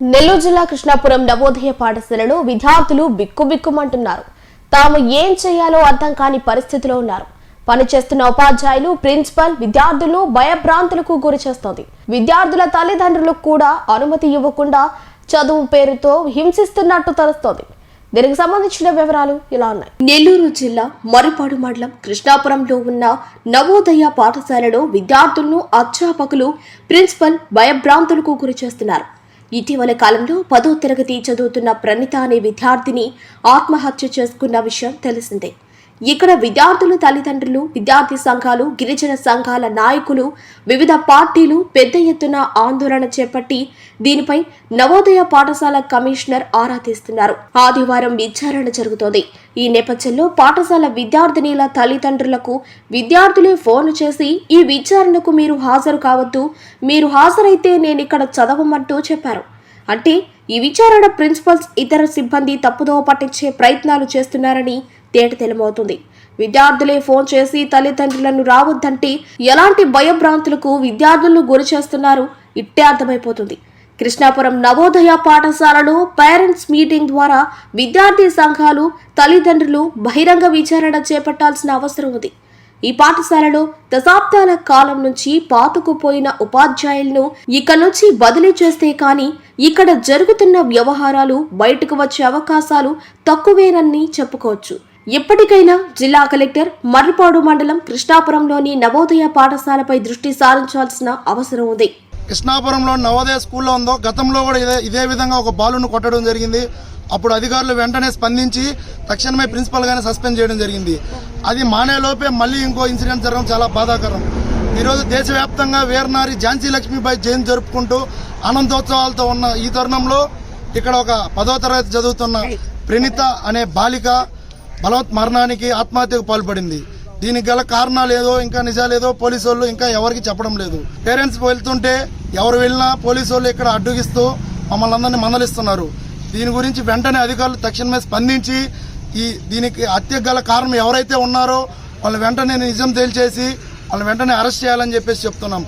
నెల్లూరు జిల్లా కృష్ణాపురం నవోదయ పాఠశాలలో విద్యార్థులు బిక్కుబిక్కుమంటున్నారు. తాము ఏం చేయాలో అర్థం కాని పరిస్థితిలో ఉన్నారు. పనిచేస్తున్న ఉపాధ్యాయులు ప్రిన్సిపల్ విద్యార్థులను భయభ్రాంతులకు గురి చేస్తోంది. విద్యార్థుల తల్లిదండ్రులకు కూడా అనుమతి ఇవ్వకుండా చదువు పేరుతో హింసిస్తున్నట్టు తెలుస్తోంది. దీనికి సంబంధించిన వివరాలు ఇలా ఉన్నాయి. నెల్లూరు జిల్లా మరిపాడు మండలం కృష్ణాపురంలో ఉన్న నవోదయ పాఠశాలలో విద్యార్థులను అధ్యాపకులు ప్రిన్సిపల్ భయభ్రాంతులకు గురి చేస్తున్నారు. ఇటీవల కాలంలో పదో తరగతి చదువుతున్న ప్రణిత అనే విద్యార్థిని ఆత్మహత్య చేసుకున్న విషయం తెలిసిందే. ఇక్కడ విద్యార్థుల తల్లిదండ్రులు విద్యార్థి సంఘాలు గిరిజన సంఘాల నాయకులు వివిధ పార్టీలు పెద్ద ఎత్తున ఆందోళన చేపట్టి దీనిపై నవోదయ పాఠశాల కమిషనర్ ఆరా తీస్తున్నారు. ఆదివారం విచారణ జరుగుతోంది. ఈ నేపథ్యంలో పాఠశాల విద్యార్థినిల తల్లిదండ్రులకు విద్యార్థులే ఫోన్ చేసి ఈ విచారణకు మీరు హాజరు కావద్దు మీరు హాజరైతే నేను ఇక్కడ చదవమంటూ చెప్పారు. అంటే ఈ విచారణ ప్రిన్సిపల్స్ ఇతర సిబ్బంది తప్పుదోవ పట్టించే ప్రయత్నాలు చేస్తున్నారని తేట తెలమవుతుంది. విద్యార్థులే ఫోన్ చేసి తల్లిదండ్రులను రావద్దంటే ఎలాంటి భయభ్రాంతులకు విద్యార్థులను గురి చేస్తున్నారు? ఇట్టే అర్థమైపోతుంది. కృష్ణాపురం నవోదయ పాఠశాలలో పేరెంట్స్ మీటింగ్ ద్వారా విద్యార్థి సంఘాలు తల్లిదండ్రులు బహిరంగ విచారణ చేపట్టాల్సిన అవసరం ఉంది. ఈ పాఠశాలలో దశాబ్దాల కాలం నుంచి పాతుకుపోయిన ఉపాధ్యాయులను ఇక్కడ నుంచి బదిలీ చేస్తే కానీ ఇక్కడ జరుగుతున్న వ్యవహారాలు బయటకు వచ్చే అవకాశాలు తక్కువేనని చెప్పుకోవచ్చు. ఎప్పటికైనా జిల్లా కలెక్టర్ మర్రిపాడు మండలం కృష్ణాపురంలోని నవోదయ పాఠశాలపై దృష్టి సారించాల్సిన అవసరం ఉంది. కృష్ణాపురంలో నవోదయ స్కూల్లో ఉందో గతంలో కూడా ఇదే ఇదే విధంగా ఒక బాలును కొట్టడం జరిగింది. అప్పుడు అధికారులు వెంటనే స్పందించి తక్షణమే ప్రిన్సిపల్ గానే సస్పెండ్ చేయడం జరిగింది. అది మానేలోపే మళ్ళీ ఇంకో ఇన్సిడెంట్ జరగడం చాలా బాధాకరం. ఈరోజు దేశవ్యాప్తంగా వీరనారి ఝాన్సీ లక్ష్మీబాయి జయంతి జరుపుకుంటూ ఆనందోత్సవాలతో ఉన్న ఈ తరుణంలో ఇక్కడ ఒక పదో తరగతి చదువుతున్న ప్రణిత అనే బాలిక బలవత్ మరణానికి ఆత్మహత్యకు పాల్పడింది. దీనికి గల కారణాలు ఏదో ఇంకా నిజాలేదో పోలీసు వాళ్ళు ఇంకా ఎవరికి చెప్పడం లేదు. పేరెంట్స్ వెళ్తుంటే ఎవరు వెళ్ళినా పోలీసు వాళ్ళు ఇక్కడ అడ్డుగిస్తూ మమ్మల్ని అందరినీ మందలిస్తున్నారు. దీని గురించి వెంటనే అధికారులు తక్షణమే స్పందించి ఈ దీనికి హత్యకు గల కారణం ఎవరైతే ఉన్నారో వాళ్ళని వెంటనే నిజం తేల్చేసి వాళ్ళని వెంటనే అరెస్ట్ చేయాలని చెప్పేసి చెప్తున్నాం.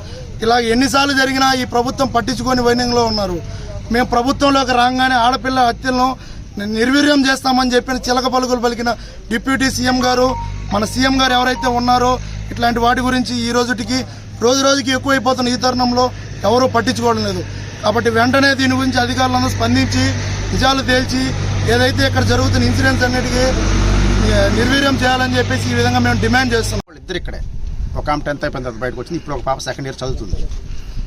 ఇలా ఎన్నిసార్లు జరిగినా ఈ ప్రభుత్వం పట్టించుకొని వైనింగ్లో ఉన్నారు. మేము ప్రభుత్వంలోకి రాగానే ఆడపిల్ల హత్యలను నిర్వీర్యం చేస్తామని చెప్పిన చిలక పలుకులు పలికిన డిప్యూటీ సీఎం గారు మన సీఎం గారు ఎవరైతే ఉన్నారో ఇట్లాంటి వాటి గురించి ఈ రోజుటికి రోజు రోజుకి ఎక్కువైపోతున్న ఈ తరుణంలో ఎవరూ పట్టించుకోవడం లేదు. కాబట్టి వెంటనే దీని గురించి అధికారులందరూ స్పందించి నిజాలు తేల్చి ఏదైతే ఇక్కడ జరుగుతున్న ఇన్సిడెంట్స్ అన్నిటికీ నిర్వీర్యం చేయాలని చెప్పేసి ఈ విధంగా మేము డిమాండ్ చేస్తున్నాం. వాళ్ళిద్దరు ఇక్కడే. ఒక ఆమె టెన్త్ అయిపోయిన తర్వాత బయటకు వచ్చింది. ఇప్పుడు ఒక పాప సెకండ్ ఇయర్ చదువుతుంది.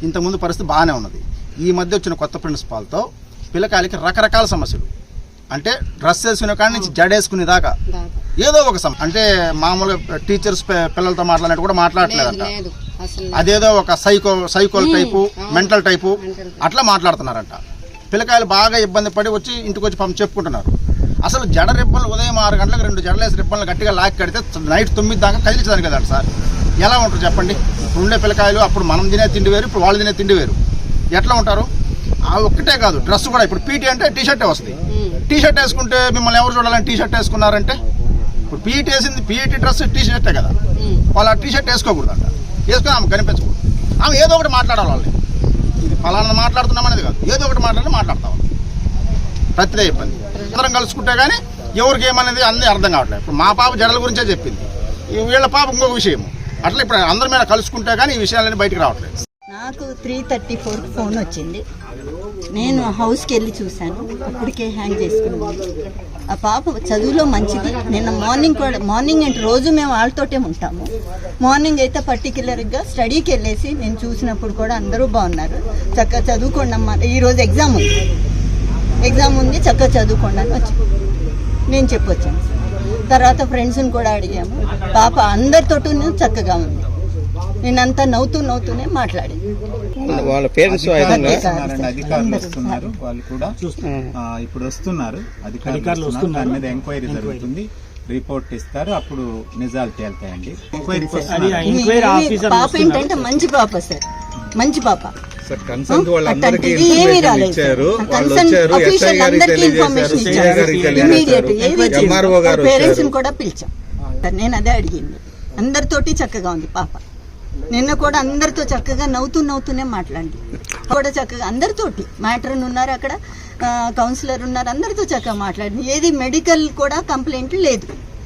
ఇంతకుముందు పరిస్థితి బాగానే ఉన్నది. ఈ మధ్య వచ్చిన కొత్త ప్రిన్సిపాల్తో పిల్లకాయలకి రకరకాల సమస్యలు. అంటే డ్రెస్ వేసుకునే కాడి నుంచి జడేసుకునే దాకా. ఏదో ఒక సమ అంటే మామూలుగా టీచర్స్ పిల్లలతో మాట్లాడినట్టు కూడా మాట్లాడట్లేదంట అదేదో ఒక సైకో సైకోల్ టైపు మెంటల్ టైపు అట్లా మాట్లాడుతున్నారంట. పిల్లకాయలు బాగా ఇబ్బంది పడి వచ్చి ఇంటికి వచ్చి పంపి చెప్పుకుంటున్నారు. అసలు జడ రిబ్బన్లు ఉదయం ఆరు గంటలకు రెండు జడలేసి రిబ్బన్లు గట్టిగా లాక్కి కడితే నైట్ తొమ్మిది దాకా కదిలించడానికి కదండి సార్. ఎలా ఉంటారు చెప్పండి? ఇప్పుడు ఉండే పిల్లకాయలు అప్పుడు మనం తినే తిండి వేరు ఇప్పుడు వాళ్ళు తినే తిండి వేరు. ఎట్లా ఉంటారు? ఆ ఒక్కటే కాదు డ్రెస్ కూడా ఇప్పుడు పీటీ అంటే టీ షర్టే వస్తుంది. టీ షర్ట్ వేసుకుంటే మిమ్మల్ని ఎవరు చూడాలని టీ షర్ట్ వేసుకున్నారంటే? ఇప్పుడు పీటీ వేసింది పీటీ డ్రెస్ టీ షర్టే కదా? వాళ్ళు ఆ టీ షర్ట్ వేసుకోకూడదంట. వేసుకొని ఆమె కనిపించకూడదు. ఆమె ఏదో ఒకటి మాట్లాడాలి వాళ్ళని. ఇది ఫలానా మాట్లాడుతున్నాం అనేది కాదు. ఏదో ఒకటి మాట్లాడి మాట్లాడతాం ప్రతిదే ఇబ్బంది. అందరం కలుసుకుంటే కానీ ఎవరికి ఏమనేది అన్నీ అర్థం కావట్లేదు. ఇప్పుడు మా పాప జడల గురించే చెప్పింది. వీళ్ళ పాప ఇంకొక విషయం అట్లా ఇప్పుడు అందరి మీద కలుసుకుంటే కానీ ఈ విషయాలన్నీ బయటికి రావట్లేదు. నాకు త్రీ థర్టీ ఫోర్ ఫోన్ వచ్చింది. నేను హౌస్కి వెళ్ళి చూశాను. అప్పటికే హ్యాంగ్ చేసుకున్నాను. ఆ పాప చదువులో మంచిది. నిన్న మార్నింగ్ కూడా మార్నింగ్ అంటే రోజు మేము వాళ్ళతోటే ఉంటాము. మార్నింగ్ అయితే పర్టికులర్గా స్టడీకి వెళ్ళేసి నేను చూసినప్పుడు కూడా అందరూ బాగున్నారు. చక్కగా చదువుకోండి అమ్మా. ఈరోజు ఎగ్జామ్ ఉంది. ఎగ్జామ్ ఉంది చక్కగా చదువుకోండి అని వచ్చి. నేను చెప్పొచ్చాను. తర్వాత ఫ్రెండ్స్ని కూడా అడిగాము. పాప అందరితోటూ చక్కగా ఉంది. నేనంతా నవ్వుతూ నవ్వుతూనే మాట్లాడింది వాళ్ళ పేరెంట్స్ అధికారులు వస్తున్నారు. వాళ్ళు కూడా ఆ, ఇప్పుడు వస్తున్నారు. అధికారులు వస్తున్నారు. దాని మీద ఎంక్వైరీ జరుగుతుంది. రిపోర్ట్ ఇస్తారు. అప్పుడు నిజాలు తేలుతాయండి. పాప ఏంటంటే మంచి పాప సార్. మంచి పాప. పేరెంట్స్ కూడా పిలిచాం. నేను అదే అడిగింది. అందరితోటి చక్కగా ఉంది పాప. నిన్న కూడా అందరితో చక్కగా నవ్వుతూ నవ్వుతూనే మాట్లాడి కూడా చక్కగా అందరితోటి మ్యాట్రన్ ఉన్నారు అక్కడ కౌన్సిలర్ ఉన్నారు అందరితో చక్కగా మాట్లాడింది. ఏది మెడికల్ కూడా కంప్లైంట్ లేదు.